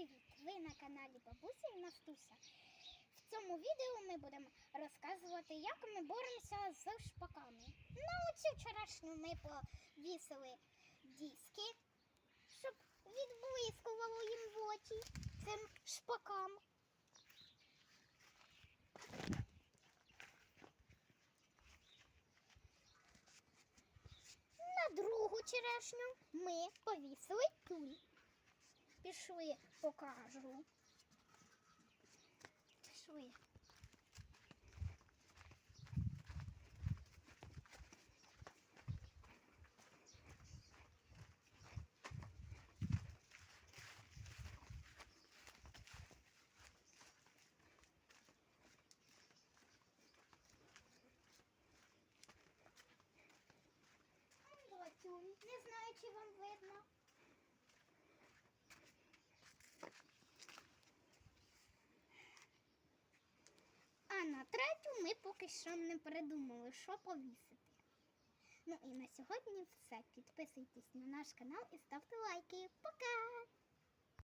Привіт! Ви на каналі Бабуся і Настуся. В цьому відео ми будемо розказувати, як ми боремося з шпаками. На оцю вчорашню ми повісили диски, щоб відблискувало їм в очі цим шпакам. На другу черешню ми повісили тюль. Пішли, покажу. Пішли. Не знаю, чи вам видно. А на третю ми поки що не придумали, що повісити. Ну і на сьогодні все. Підписуйтесь на наш канал і ставте лайки.